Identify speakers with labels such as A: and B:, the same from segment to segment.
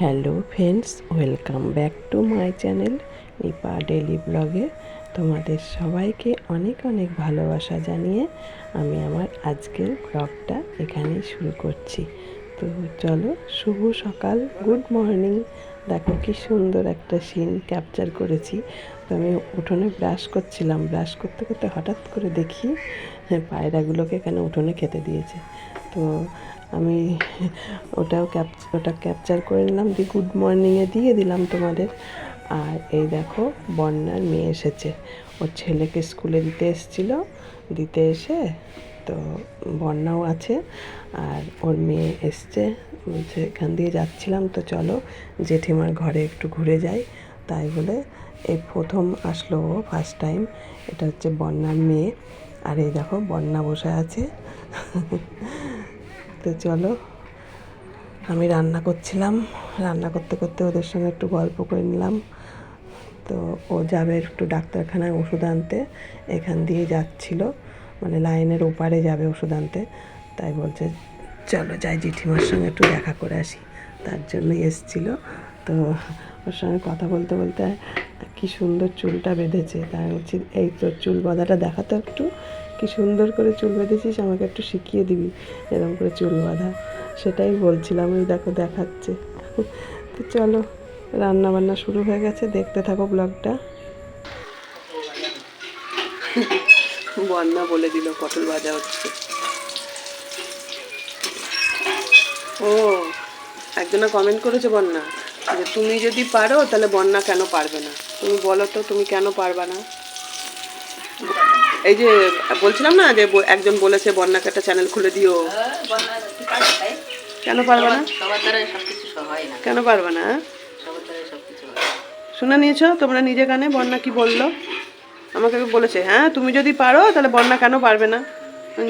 A: Hello friends welcome back to my channel Nipa daily ব্লগে। তোমাদের সবাইকে অনেক অনেক ভালোবাসা জানিয়ে আমি আমার আজকের ব্লগটা এখানেই শুরু করছি। তো চলো শুভ সকাল গুড মর্নিং। দেখো কি সুন্দর একটা সিন ক্যাপচার করেছি। তো আমি উঠোনে ব্রাশ করছিলাম। ব্রাশ করতে করতে হঠাৎ করে দেখি হ্যাঁ, পায়রাগুলোকে এখানে উঠোনে খেতে দিয়েছে। তো আমি ওটাও ক্যাপ ওটা ক্যাপচার করে নিলাম, দিয়ে গুড মর্নিংয়ে দিয়ে দিলাম তোমাদের। আর এই দেখো, বন্যার মেয়ে এসেছে। ওর ছেলেকে স্কুলে দিতে এসেছিল, দিতে এসে তো বন্যাও আছে। আর ওর মেয়ে এসছে, বলছে, এখান দিয়ে যাচ্ছিলাম তো চলো, জেঠিমার ঘরে একটু ঘুরে যাই। তাই বলে এই প্রথম আসলো ও ফার্স্ট টাইম এটা হচ্ছে বন্যার মেয়ে। আর এই দেখো, বন্যা বসে আছে। তো চলো, আমি রান্না করছিলাম। রান্না করতে করতে ওদের সঙ্গে একটু গল্প করে নিলাম। তো ও যাবে একটু ডাক্তারখানায় ওষুধ আনতে, এখান দিয়ে যাচ্ছিল। মানে লাইনের ওপারে যাবে ওষুধ আনতে। তাই বলছে, চলো যাই, জেঠিমার সঙ্গে একটু দেখা করে আসি। তার জন্যই এসছিল। তো ওর সঙ্গে কথা বলতে বলতে কি সুন্দর চুলটা বেঁধেছে। তাই বলছি, এই তোর চুল বাঁধাটা দেখাতো একটু। কি সুন্দর করে চুল বেঁধেছিস, আমাকে একটু শিখিয়ে দিবি এরকম করে চুল বাঁধা। সেটাই বলছিলাম ওই দেখো দেখাচ্ছে। তো চলো রান্না বান্না শুরু হয়ে গেছে, দেখতে থাকো ব্লগটা। বন্যা বলে দিল, পটল ভাজা হচ্ছে। ও, একজনা কমেন্ট করেছে বন্যা, যে তুমি যদি পারো, তাহলে বন্যা কেন পারবে না? তুমি বলো তো, তুমি কেন পারবে না? এই যে বলছিলাম না যে একজন বলেছে বন্যাকে একটা চ্যানেল খুলে দিও। কেন পারবে না?
B: হয়
A: কেন পারবে না হ্যাঁ?
B: হয়। না।
A: শুনে নিয়েছো? তোমরা নিজে কানে বন্যা কি বলল? আমাকে বলেছে হ্যাঁ তুমি যদি পারো তাহলে বন্যা কেন পারবে না?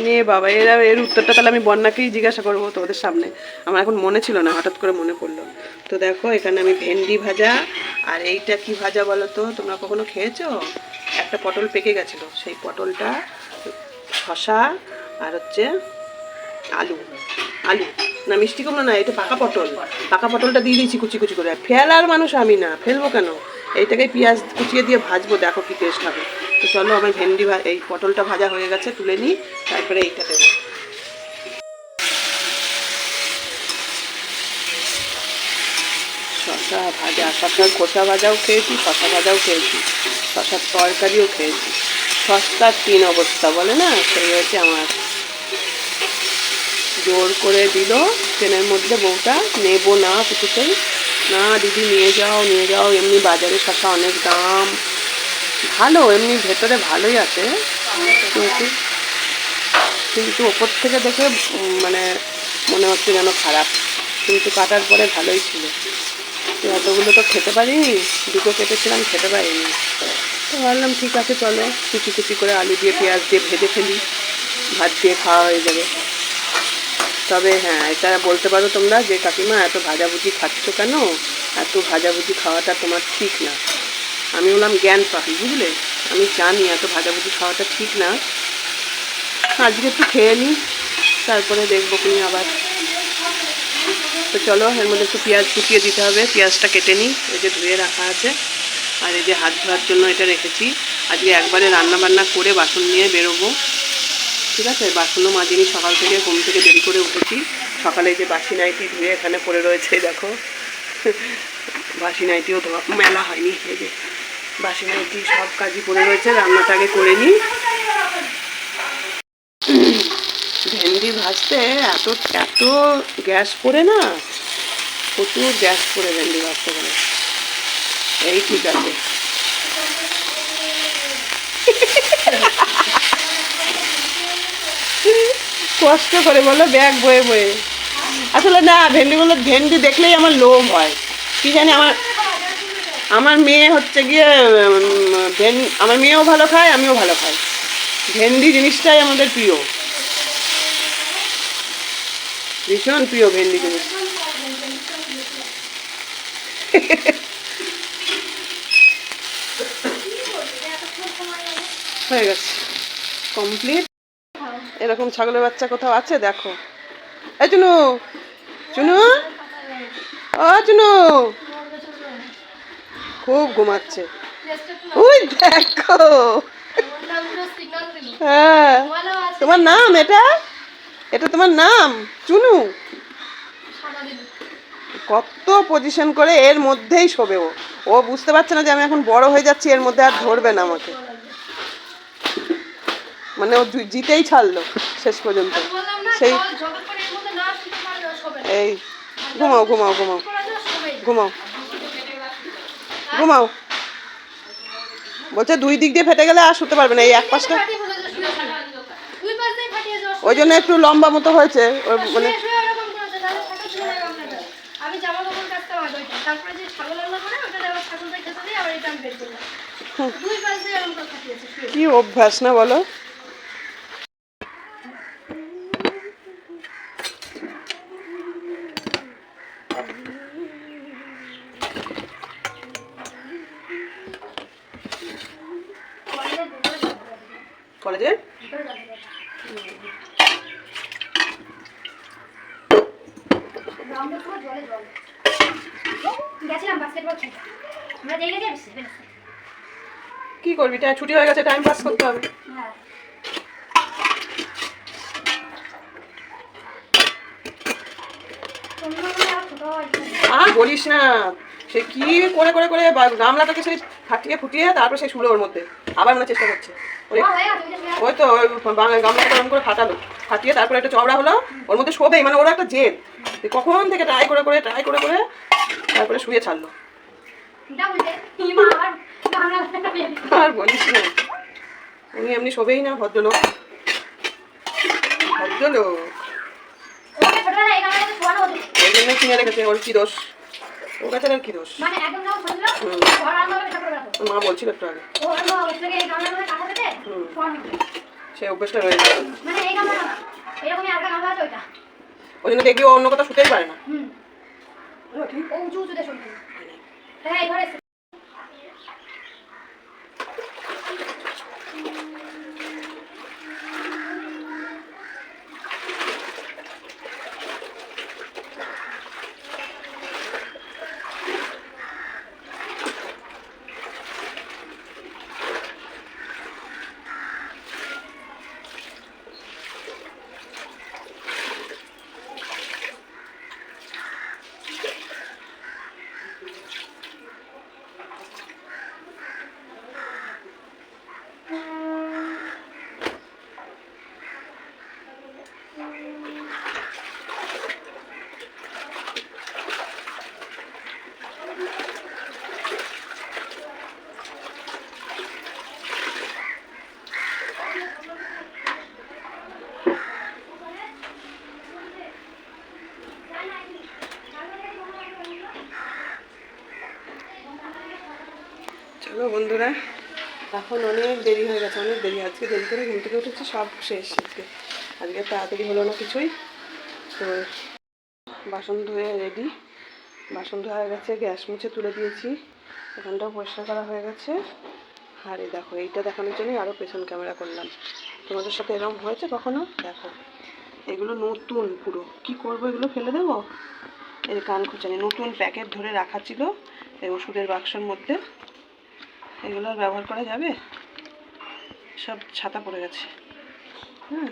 A: নিয়ে বাবা এর এর উত্তরটা তাহলে আমি বন্যাকেই জিজ্ঞাসা করব তোমাদের সামনে। আমার এখন মনে ছিল না হঠাৎ করে মনে পড়ল। তো দেখো এখানে আমি ভেন্ডি ভাজা আর এইটা কি ভাজা বলো তো? তোমরা কখনো খেয়েছো? একটা পটল পেকে গেছিল। সেই পটলটা শশা আর হচ্ছে আলু। আলু। না, মিষ্টি কুমড়ো না এটা পাকা পটল। পাকা পটলটা দিয়ে দিয়েছি কুচি কুচি করে। ফেলার মানুষ আমি না, ফেলব কেন? এইটাকে পেঁয়াজ কুচিয়ে দিয়ে ভাজবো, দেখো কি টেস্ট হবে। তো চলো, আমার ভেন্ডি এই পটলটা ভাজা হয়ে গেছে, তুলে নিই, তারপরে এইটা দেবো। শশা ভাজা শশার খোসা ভাজাও খেয়েছি শশা ভাজাও খেয়েছি শশার তরকারিও খেয়েছি। সস্তার তিন অবস্থা, বলে না? সেই হয়েছে আমার। জোর করে দিল ট্রেনের মধ্যে বউটা, নেব না কিছুতেই। না, দিদি, নিয়ে যাও নিয়ে যাও, এমনি বাজারে শশা অনেক দাম। ভালো, এমনি ভেতরে ভালোই আছে। কিন্তু কিন্তু ওপর থেকে দেখে মানে মনে হচ্ছে যেন খারাপ। কিন্তু কাটার পরে ভালোই ছিল। তো এতগুলো তো খেতে পারিনি, দুটো কেটেছিলাম, খেতে পারিনি। তো ভাবলাম, ঠিক আছে, চলো কুচি কুচি করে আলু দিয়ে, পেঁয়াজ দিয়ে ভেজে ফেলি। ভাত দিয়ে খাওয়া হয়ে যাবে। তবে হ্যাঁ এটা বলতে পারো তোমরা যে কাকিমা, এত ভাজাভুজি খাচ্ছ কেন? এত ভাজাভুজি খাওয়াটা তোমার ঠিক না। আমি বললাম জ্ঞান পাখি বুঝলে? আমি জানি এত ভাজাভুজি খাওয়াটা ঠিক না। আজকে একটু খেয়ে নিই তারপরে দেখব তুমি আবার। তো চলো, এর মধ্যে একটু পেঁয়াজ কুচিয়ে দিতে হবে। পেঁয়াজটা কেটে নিই। এই যে ধুয়ে রাখা আছে। আর এই যে হাত ধোয়ার জন্য এটা রেখেছি। আজকে একবারে রান্না বান্না করে বাসন নিয়ে বেরোবো। ঠিক আছে? বাসনও মাজিনি, সকাল থেকে ঘুম থেকে দেরি করে উঠেছি। সকালে যে বাসি নাইটি ধুয়ে এখানে পড়ে রয়েছে দেখো। বাসি নাইটিও ধোয়া মেলা হয়নি, এই যে। বাসি নাইটি সব কাজই পড়ে রয়েছে, রান্নাটা আগে করে নিই। ভেন্ডি ভাজতে এত এত গ্যাস পড়ে না? প্রচুর গ্যাস পড়ে ভেন্ডি ভাজতে গেলে। এই ঠিক আছে। কষ্ট করে বলো, ব্যাগ বয়ে বয়ে। আসলে না, ভেন্ডিগুলো, ভেন্ডি দেখলেই আমার লোভ হয়। কি জানি, আমার আমার মেয়ে হচ্ছে গিয়ে ভেন, আমার মেয়েও ভালো খায়, আমিও ভালো খাই। ভেন্ডি জিনিসটাই আমাদের প্রিয়। ভীষণ প্রিয় ভেন্ডি জিনিস হয়ে গেছে। কমপ্লিট। এরকম ছাগলের বাচ্চা কোথাও আছে? দেখো। এই চুনু। চুনু। ও চুনু। খুব ঘুমাচ্ছে। ওই দেখো। হ্যাঁ। তোমার নাম এটা? এটা তোমার নাম? চুনু। কত পজিশন করে এর মধ্যেই শোবে ও। ও বুঝতে পারছে না যে আমি এখন বড় হয়ে যাচ্ছি এর মধ্যে আর ধরবে না আমাকে। মানে ও জিতেই ছাড়লো শেষ পর্যন্ত। সেই এই ঘুমাও ঘুমাও ঘুমাও। ঘুমাও। ঘুমাও। বলছে দুই দিক দিয়ে ফেটে গেলে আর শুতে পারবে না। এই এক পাশটা ওই জন্য একটু লম্বা মতো হয়েছে। ওর মানে
C: না বলো আগে ওইটা তারপরে যে ছাগল রান্না করে ওটা আবার ছাগলটা খেতে দিই আবার এটা আমি বের করলাম দুই পাশ দিয়ে এরকম করে খাটিয়েছে শুয়ে
A: কি অভ্যাস না বলো
C: কলেজে দুপুরে যাব।
A: কলেজে
C: দুপুরে যাব। গ্রাউন্ডে পুরো জলে জল গেছিলাম বাস্কেটবল খেলতে আমরা যেই গেছি সেভেন
A: কি করবি টাই ছুটি হয়ে গেছে টাইম পাস করতে হবে।
C: হ্যাঁ। আর
A: বলিস না সে কি করে করে করে গামলাটাকে সেই ফাটিয়ে ফুটিয়ে তারপর সেই শুলো ওর মধ্যে। আবার মানে চেষ্টা করছে। ওই তো ওই গামলাটা গরম করে ফাটালো। ফাটিয়ে তারপরে একটা চওড়া হলো ওর মধ্যে শোবেই মানে ওর একটা জেদ। কখন থেকে ট্রাই করে করে ট্রাই করে করে তারপরে শুয়ে ছাড়লো। আর বলিস না। উনি এমনি শোবেই না ভদ্রলোক। ভদ্রলোক। ওই জন্য কিনে রেখেছে ওর কি দোষ? ওর কাছে আর কি দোষ?
C: মানে
A: মা বলছিল একটু আগে।
C: ও।
A: সেই অভ্যেসটা রয়েছে
C: মানে
A: ওই জন্য দেখবি অন্য কথা শুতেই পারে না। ঠিক। বন্ধুরা। এখন অনেক দেরি হয়ে গেছে, অনেক দেরি। আজকে দেরি করে ঘুম থেকে উঠেছি, সব শেষ আজকে। আজকে তাড়াতাড়ি হলো না কিছুই। তো বাসন ধুয়ে রেডি বাসন ধোয়া হয়ে গেছে, গ্যাস মুছে তুলে দিয়েছি। এখানটাও পরিষ্কার করা হয়ে গেছে। আর এই দেখো, এইটা দেখানোর জন্যই আরও পেছন ক্যামেরা করলাম। তোমাদের সাথে এরকম হয়েছে কখনো? দেখো, এগুলো নতুন পুরো। কি করব এগুলো ফেলে দেবো? এই কান খুঁচানি নতুন প্যাকেট ধরে রাখা ছিল এই ওষুধের বাক্সের মধ্যে। এগুলো আর ব্যবহার করা যাবে? সব ছাতা পড়ে গেছে। হ্যাঁ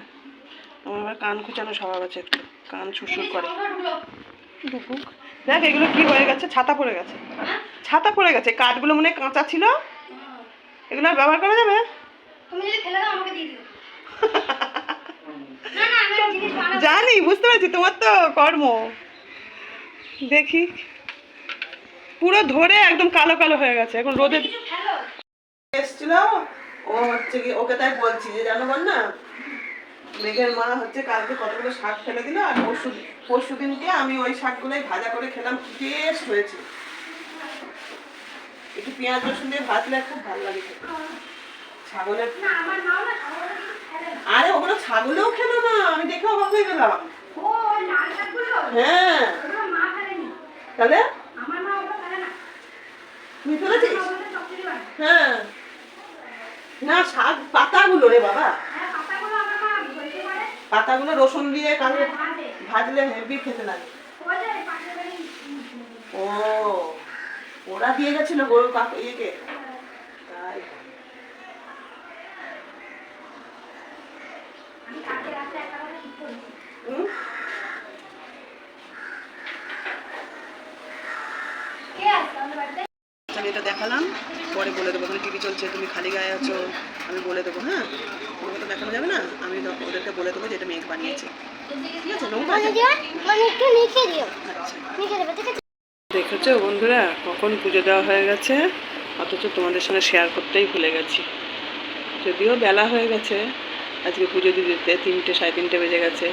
A: আমার আবার কান খুঁচানো স্বভাব আছে একটু। কান সুরসুর করে। ঢুকুক দেখ এগুলো কি হয়ে গেছে? ছাতা পড়ে গেছে। ছাতা পড়ে গেছে। কাঠগুলো মনে কাঁচা ছিল। এগুলো আর ব্যবহার করা যাবে? জানি বুঝতে পারছি। তোমার তো কর্ম। দেখি। পুরো ধরে একদম কালো কালো হয়ে গেছে। এখন রোদে এসছিল ও হচ্ছে কি ওকে তাই বলছি যে জানো বল না মেঘের মা হচ্ছে কালকে কতগুলো শাক ফেলে দিল আর পরশু পরশু দিনকে আমি ওই শাকগুলোই ভাজা করে খেলাম টেস্ট হয়েছে। একটু পেঁয়াজ রসুন দিয়ে ভাজলে খুব ভালো লাগে ছাগলের আরে ওগুলো ছাগলেও খেলো না আমি দেখে অবাক হয়ে গেলাম। হ্যাঁ। তাহলে?
C: আমার মা ওগুলো ফেলে না।
A: তুই ফেলেছিস? হ্যাঁ। না শাক পাতাগুলো রে বাবা।
C: হ্যাঁ পাতাগুলো
A: রসুন দিয়ে কালো ভাজলে হেভি খেতে লাগে।
C: বাড়ি
A: ওরা দিয়ে গেছিল গরু কাকু ইয়েকে তাই?
C: কে আসছে আমাদের বাড়িতে?
A: আমি এটা দেখালাম পরে বলে দেবো ওখানে টিভি চলছে তুমি খালি গায়ে আছো আমি বলে দেবো হ্যাঁ? তোমাকে তো দেখানো যাবে না? আমি ওদেরকে বলে দেবো যে এটা মেঘ বানিয়েছে। ঠিক আছে নোংরা আছে?
C: মানে
A: আচ্ছা। দেখেছ বন্ধুরা কখন পুজো দেওয়া হয়ে গেছে? অথচ তোমাদের সঙ্গে শেয়ার করতেই ভুলে গেছি। যদিও বেলা হয়ে গেছে আজকে পুজো দিতে দিতে তিনটে সাড়ে তিনটে বেজে গেছে।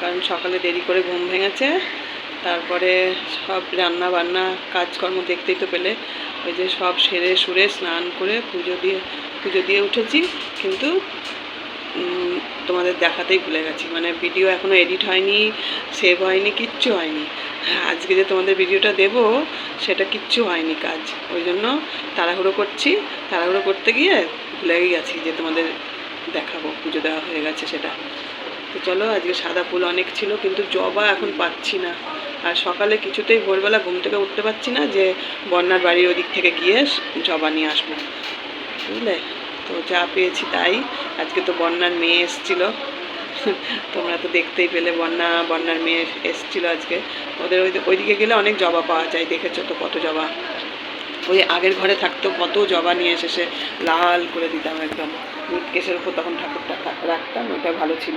A: কারণ সকালে দেরি করে ঘুম ভেঙেছে। তারপরে সব রান্না বান্না কাজকর্ম দেখতেই তো পেলে। ওই যে সব সেরে সুরে স্নান করে পুজো দিয়ে পুজো দিয়ে উঠেছি। কিন্তু তোমাদের দেখাতেই ভুলে গেছি। মানে ভিডিও এখনও এডিট হয়নি সেভ হয়নি কিচ্ছু হয়নি। হ্যাঁ, আজকে যে তোমাদের ভিডিওটা দেব সেটা কিচ্ছু হয়নি কাজ। ওই জন্য তাড়াহুড়ো করছি। তাড়াহুড়ো করতে গিয়ে ভুলেই গেছি যে তোমাদের দেখাবো পুজো দেওয়া হয়ে গেছে সেটা। তো চলো আজকে সাদা ফুল অনেক ছিল কিন্তু জবা এখন পাচ্ছি না। আর সকালে কিছুতেই ভোরবেলা ঘুম থেকে উঠতে পারছি না যে বন্যার বাড়ির ওদিক থেকে গিয়ে জবা নিয়ে আসব। বুঝলে? তো যা পেয়েছি তাই। আজকে তো বন্যার মেয়ে এসছিল। তোমরা তো দেখতেই পেলে বন্যা, বন্যার মেয়ে এসছিল আজকে। ওদের ওই ওইদিকে গেলে অনেক জবা পাওয়া যায়, দেখেছ তো কত জবা? ওই আগের ঘরে থাকতো কত জবা নিয়ে এসে লাল করে দিতাম একদম। কেসের উপর তখন ঠাকুরটা রাখতাম, ওটা ভালো ছিল।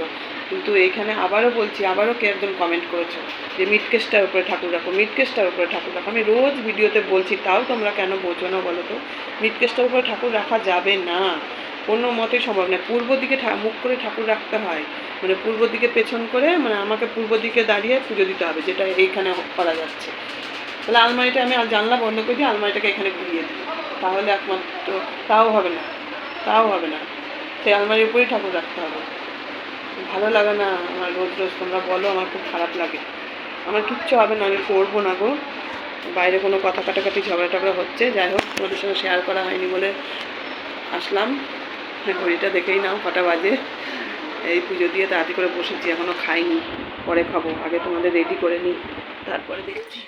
A: কিন্তু এইখানে আবারও বলছি, আবারও কে একজন কমেন্ট করেছ যে মিটকেসটার উপরে ঠাকুর রাখো মিটকেসটার উপরে ঠাকুর রাখো। আমি রোজ ভিডিওতে বলছি, তাও তোমরা কেন বোঝো না বলো তো? মিটকেসটার উপরে ঠাকুর রাখা যাবে না। কোনো মতেই সম্ভব না পূর্ব দিকে মুখ করে ঠাকুর রাখতে হয়। মানে পূর্ব দিকে পেছন করে মানে আমাকে পূর্ব দিকে দাঁড়িয়ে পুজো দিতে হবে, যেটা এইখানে করা যাচ্ছে। তাহলে আলমারিটা আমি জানলা বন্ধ করে দিয়ে আলমারিটাকে এখানে ঘুরিয়ে দিই। তাহলে একমাত্র তাও হবে না। তাও হবে না। সেই আলমারির উপরেই ঠাকুর রাখতে হবে। ভালো লাগে না আমার রোজ রোজ, তোমরা বলো, আমার খুব খারাপ লাগে। আমার কিচ্ছু হবে না, আমি করব না গো। বাইরে কোনো কথা কাটাকাটি ঝগড়া টগড়া হচ্ছে, যাই হোক, তোমাদের সঙ্গে শেয়ার করা হয়নি বলে আসলাম। ঘড়িটা দেখেই নাও, কটা বাজে। এই পুজো দিয়ে তাড়াতাড়ি করে বসেছি এখনও খাইনি। পরে খাব, আগে তোমাদের রেডি করে নিই, তারপরে দেখছি।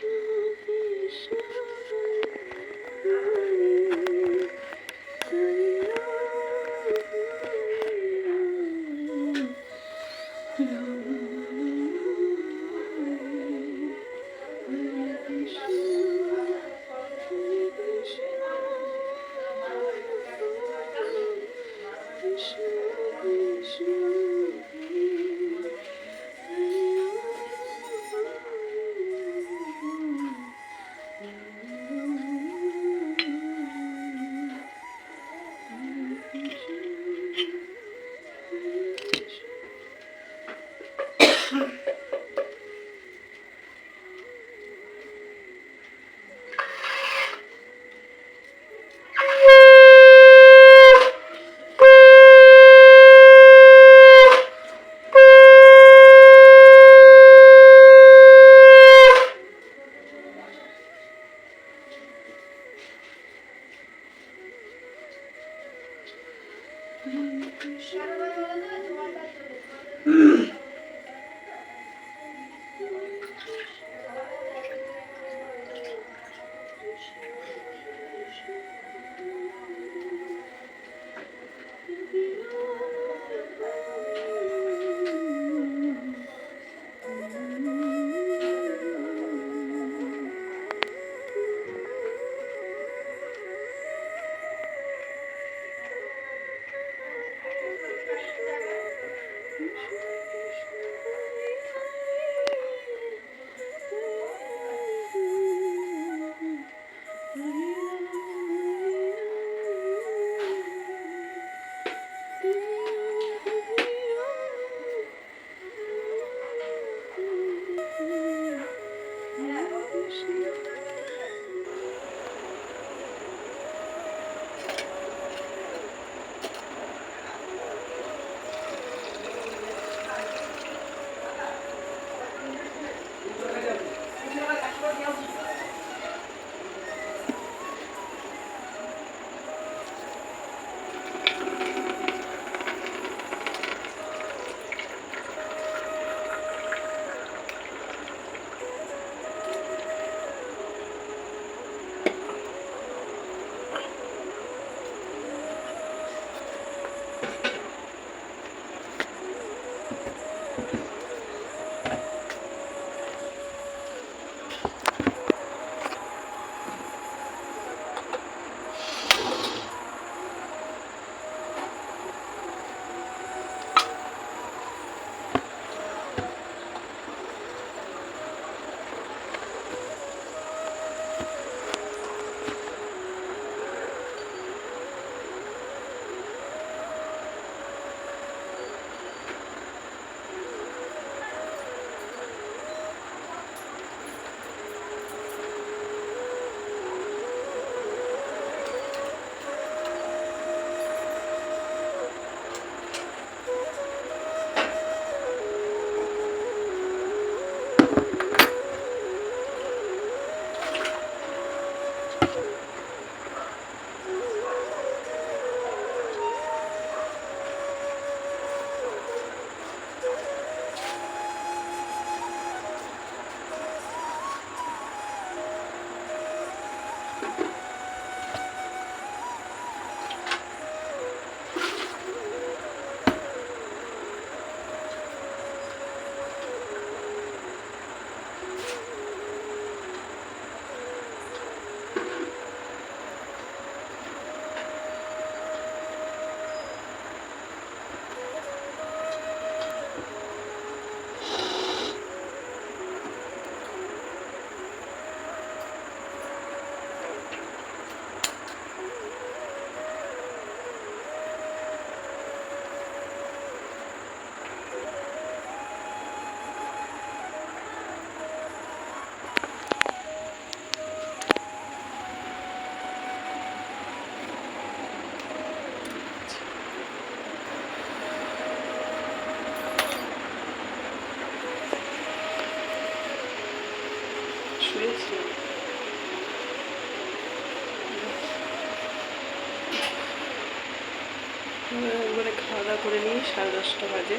A: সাড়ে দশটা বাজে।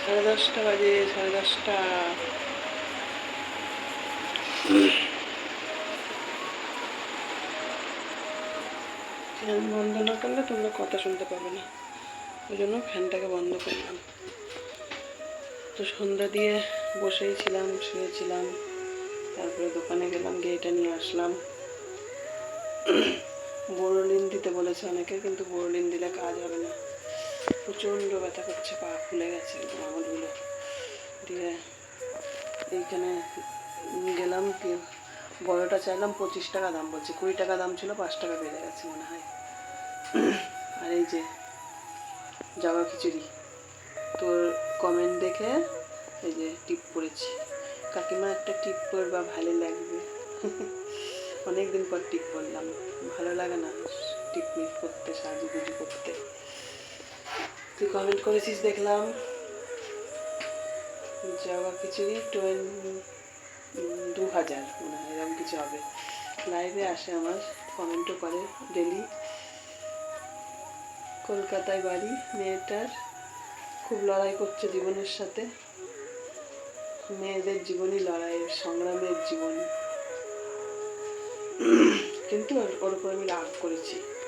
A: সাড়ে দশটা বাজে, সাড়ে দশটা। ফ্যান বন্ধ না করলে তোমরা কথা শুনতে পাবে না। ওই জন্য ফ্যানটাকে বন্ধ করলাম। তো সন্ধ্যা দিয়ে বসেই ছিলাম, শুয়েছিলাম। তারপরে দোকানে গেলাম গিয়ে এটা নিয়ে আসলাম। বোরোলিন দিতে বলেছে অনেকে, কিন্তু বোরোলিন দিলে কাজ হবে না। প্রচণ্ড ব্যথা করছে, পা ফুলে গেছে আঙুলগুলো দিয়ে এইখানে গেলাম কি, বড়টা চাইলাম পঁচিশ টাকা দাম, বলছে কুড়ি টাকা দাম ছিল, পাঁচ টাকা বেড়ে গেছে মনে হয়। আর এই যে জবা খিচুড়ি, তোর কমেন্ট দেখে এই যে টিপ পড়েছি। কাকিমা একটা টিপ পরবা ভালো লাগবে। অনেক দিন পর টিপ পরলাম ভালো লাগে না টিপ মিপ করতে, সাজুগুজু করতে। তুই কমেন্ট করেছিস, দেখলাম। জবা খিচুড়ি টোয়েন দু হাজার মনে হয়, এরকম কিছু হবে। লাইভে আসে আমার কমেন্টও করে ডেলি কলকাতায় বাড়ি, মেয়েটার খুব লড়াই করছে জীবনের সাথে। মেয়েদের জীবনই লড়াইয়ের সংগ্রামের জীবন। কিন্তু ওর উপর আমি রাগ করেছি।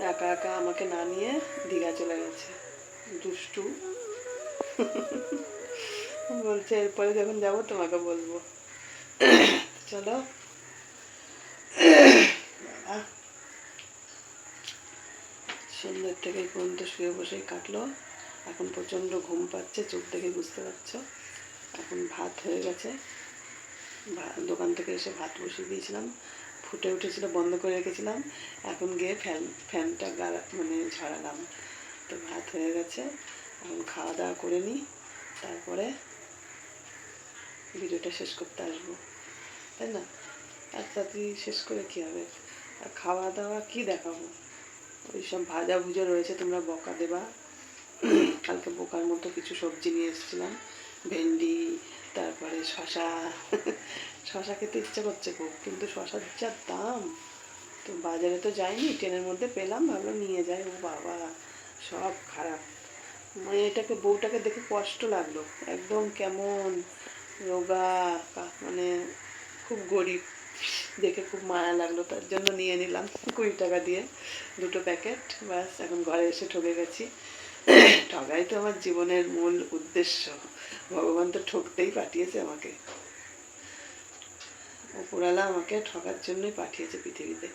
A: একা একা আমাকে না নিয়ে দীঘা চলে গেছে। দুষ্টু। বলছে, এরপরে যখন যাব তোমাকে বলব। চলো। সন্ধ্যের থেকে পর্যন্ত শুয়ে বসেই কাটলো। এখন প্রচণ্ড ঘুম পাচ্ছে, চোখ দেখে বুঝতে পারছ। এখন ভাত হয়ে গেছে। দোকান থেকে এসে ভাত বসিয়ে দিয়েছিলাম। ফুটে উঠেছিল, বন্ধ করে রেখেছিলাম। এখন গিয়ে ফ্যান, ফ্যানটা মানে ঝরালাম তো ভাত হয়ে গেছে। এখন খাওয়া দাওয়া করে নিই। তারপরে ভিডিওটা শেষ করতে আসব। তাই না? আর তাড়াতাড়ি শেষ করে কী হবে? আর খাওয়া দাওয়া কী দেখাবো? ওই সব ভাজা ভুজো রয়েছে, তোমরা বকা দেবা। কালকে বোকার মতো কিছু সবজি নিয়ে এসেছিলাম। ভেন্ডি, তারপরে শশা শশা খেতে ইচ্ছা করছে খুব, কিন্তু শশার যা দাম, তো বাজারে তো যাইনি, ট্রেনের মধ্যে পেলাম, ভাবলাম নিয়ে যাই। ও বাবা, সব খারাপ। মেয়েটাকে বউটাকে দেখে কষ্ট লাগল। একদম কেমন রোগা মানে খুব গরিব। দেখে খুব মায়া লাগল, তার জন্য নিয়ে নিলাম কুড়ি টাকা দিয়ে দুটো প্যাকেট। ব্যাস, এখন ঘরে এসে ঠকে গেছি। ঠগাই তো আমার জীবনের মূল উদ্দেশ্য। ভগবান তো ঠকতেই পাঠিয়েছে আমাকে। ওপরালা আমাকে ঠকার জন্যই পাঠিয়েছে পৃথিবীতে।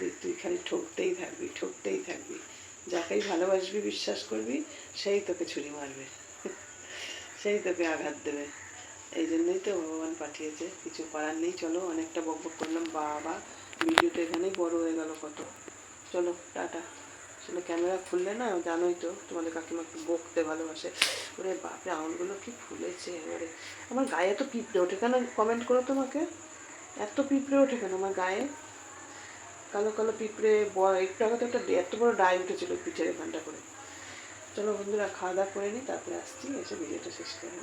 A: যে তুই খালি ঠকতেই থাকবি ঠকতেই থাকবি। যাকেই ভালোবাসবি, বিশ্বাস করবি, সেই তোকে ছুরি মারবে। সেই তোকে আঘাত দেবে। এই জন্যই তো ভগবান পাঠিয়েছে। কিছু করার নেই, চলো অনেকটা বক বক করলাম। বাবা, ভিডিওটা এখানেই বড় হয়ে গেল কত। চলো, টাটা। আসলে ক্যামেরা খুললে না, জানোই তো, তোমাদের কাকিমা খুব বকতে ভালোবাসে। ওরে বাপরে, আঙুলগুলো কি ফুলেছে এবারে। আমার গায়ে তো পিঁপড়ে ওঠে কেন? কমেন্ট করো তোমাকে। এত পিঁপড়ে ওঠে কেন আমার গায়ে? কালো কালো পিঁপড়ে একটু আগে তো একটা এত বড় ডাই উঠেছিল পিঠের এখানটা করে। চলো বন্ধুরা, খাওয়া দাওয়া করে নিই তারপরে আসছি, এসে ভিডিওটা শেষ করে